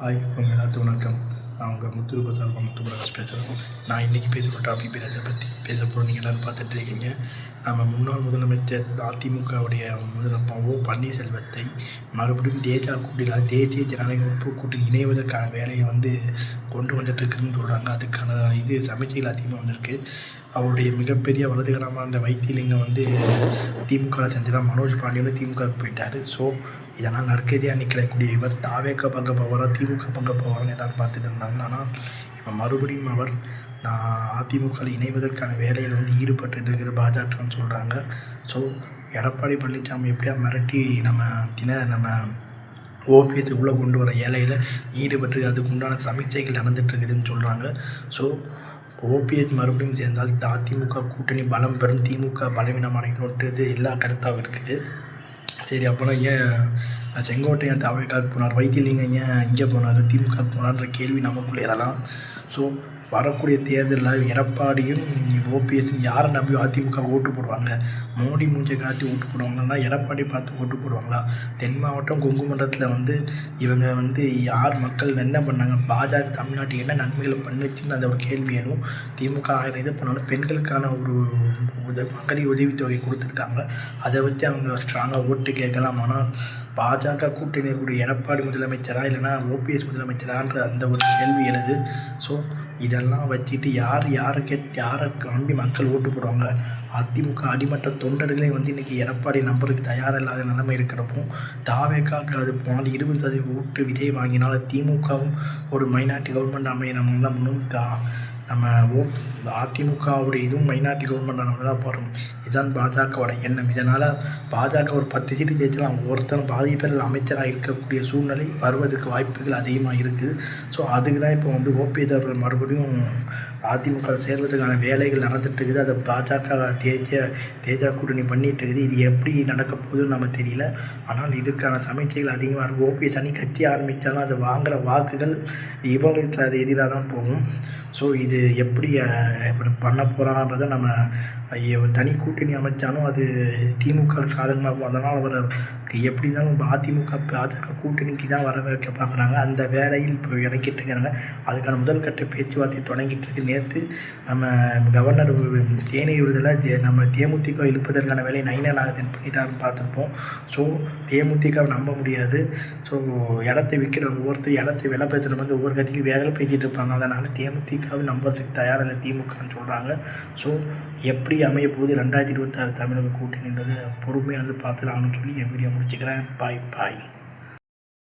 Hi உங்கள் எல்லாத்து வணக்கம். நான் உங்கள் முத்து பிரசாத் முத்து பிரகாஷ் பேசுகிறேன் நான் இன்றைக்கி பேசுகிற டாபிக் பேர் அதை பற்றி பேச போகிறோம் நீங்கள் எல்லோரும் பார்த்துட்டு இருக்கீங்க. நம்ம முன்னாள் முதலமைச்சர் அதிமுகவுடைய முதலமைப்பாவோ பன்னீர்செல்வத்தை மறுபடியும் தேஜா கூட்டணி தேசிய ஜனநாயக உறுப்பு கூட்டில் இணைவதற்கான வேலையை வந்து கொண்டு வந்துட்டு இருக்குன்னு சொல்கிறாங்க அதுக்கான இது சமைச்சைகள் அதிகமாக வந்திருக்கு. அவருடைய மிகப்பெரிய வலதுகரமான அந்த வைத்தியலிங்கம் வந்து திமுகவில் செஞ்சதான் மனோஜ் பாண்டியன் திமுக போயிட்டார். ஸோ இதெல்லாம் நற்கதியாக நிற்கக்கூடிய இவர் தாவேக்க பங்க போவாரா திமுக பங்க போகிறான்னு எதாவது பார்த்துட்டு இருந்தாங்க. ஆனால் இப்போ மறுபடியும் அவர் நான் அதிமுகவில் இணைவதற்கான வேலையில் வந்து ஈடுபட்டு இருக்கிற பாஜகன்னு சொல்கிறாங்க ஸோ எடப்பாடி பழனிசாமி எப்படியா மிரட்டி நம்ம தின நம்ம ஓபிஎஸ் உள்ளே கொண்டு வர ஏழையில் ஈடுபட்டு அதுக்கு உண்டான சமீட்சைகள் நடந்துகிட்ருக்குதுன்னு சொல்கிறாங்க ஸோ ஓபிஎஸ் மறுபடியும் சேர்ந்தால் அதிமுக கூட்டணி பலம் பெறும். திமுக பலவீனமடையணுன்றது எல்லா கருத்தாகவும் இருக்குது. சரி அப்போனா ஏன் செங்கோட்டையன் தாவைக்காக போனார்? வைத்தியலிங்கம் ஏன் இங்கே போனார்? திமுக போனார்ன்ற கேள்வி நமக்குள்ளே எழலாம் ஸோ வரக்கூடிய தேர்தலில் எடப்பாடியும் ஓபிஎஸும் யாரை நம்பி அதிமுக ஓட்டு போடுவாங்க? மோடி மூஞ்சை காட்டி ஓட்டு போடுவாங்கன்னா எடப்பாடி பார்த்து ஓட்டு போடுவாங்களா? தென் மாவட்டம் கொங்கு மண்டலத்தில் வந்து இவங்க வந்து யார் மக்கள் என்ன பண்ணாங்க? பாஜக தமிழ்நாட்டுக்கு என்ன நன்மைகளை பண்ணுச்சுன்னு அந்த ஒரு கேள்வி எழும். திமுக ஆயிரம் இது பண்ணாலும் பெண்களுக்கான ஒரு உத மகளிர் உதவித்தொகை கொடுத்துருக்காங்க. அதை வச்சு அவங்க ஸ்ட்ராங்காக ஓட்டு கேட்கலாம். ஆனால் பாஜக கூட்டணி கூடிய எடப்பாடி முதலமைச்சரா இல்லைனா ஓபிஎஸ் முதலமைச்சரான்ற அந்த ஒரு கேள்வி எழுது. ஸோ இதெல்லாம் வச்சுட்டு யார் யாரை கேட் யாரை நம்பி மக்கள் ஓட்டு போடுவாங்க? அதிமுக அடிமட்ட தொண்டர்களே வந்து இன்றைக்கி எடப்பாடி நம்பருக்கு தயாரில்லாத நிலைமை இருக்கிறப்போ தாவேக்காக்கு அது போனால் இருபது சதவீத ஓட்டு விதை வாங்கினால் திமுகவும் ஒரு மைனாரிட்டி கவர்மெண்ட் அமைய நம்ம முன்னும் நம்ம ஓ அதிமுகவுடைய இதுவும் மைனாரிட்டி கவர்மெண்ட் தான் போகிறோம் இதுதான் பாஜகவோட எண்ணம். இதனால் பாஜக ஒரு பத்து சீட்டு ஜெயிச்சாலும் ஒருத்தர் பாதி பேரில் அமைச்சராக இருக்கக்கூடிய சூழ்நிலை வருவதற்கு வாய்ப்புகள் அதிகமாக இருக்குது. ஸோ அதுக்கு தான் இப்போ வந்து ஓபிஎஸ் அவர்கள் மறுபடியும் அதிமுக சேர்வதற்கான வேலைகள் நடந்துட்டு இருக்குது அதை பாஜக தேஜ தேஜா கூட்டணி பண்ணிட்டு இருக்குது இது எப்படி நடக்க போகுதுன்னு நம்ம தெரியல. ஆனால் இதுக்கான சமீட்சைகள் அதிகமாக இருக்கும் ஓபிஎஸ் அணி கட்சி ஆரம்பித்தாலும் அது வாங்குகிற வாக்குகள் இவங்களுக்கு அது எதிராக தான் போகும். ஸோ இது எப்படி எப்படி பண்ண போகிறான்றதை நம்ம தனி கூட்டணி அமைச்சாலும் அது திமுக சாதகமாக அதனால் அவர் எப்படி இருந்தாலும் அதிமுக பாஜக கூட்டணிக்கு தான் வர வைக்க பார்க்குறாங்க அந்த வேலையில் இப்போ இறக்கிட்டு இருக்கிறாங்க அதுக்கான முதல் கட்ட பேச்சுவார்த்தை தொடங்கிட்டு இருக்கு நேற்று நம்ம கவர்னர் தேனி விடுதலை நம்ம தேமுதிக இழுப்பதற்கான வேலையை நைனா நாகதன் பண்ணிட்டாருன்னு பார்த்துருப்போம். ஸோ தேமுதிக நம்ப முடியாது. ஸோ இடத்த விற்கிறவங்க ஒவ்வொருத்தர் இடத்த விலை பேசுகிற வந்து ஒவ்வொரு கட்சியிலும் வேலை பேசிகிட்டு இருப்பாங்க அதனால் தேமுதிகவை நம்புறதுக்கு தயாரில்லை திமுகன்னு சொல்கிறாங்க ஸோ எப்படி அமைய போகுது ரெண்டாயிரத்தி இருபத்தாறு தமிழக கூட்டணின்றது பொறுமையாக வந்து பார்த்துலாங்கன்னு சொல்லி என் வீடியோ Instagram. Bye bye.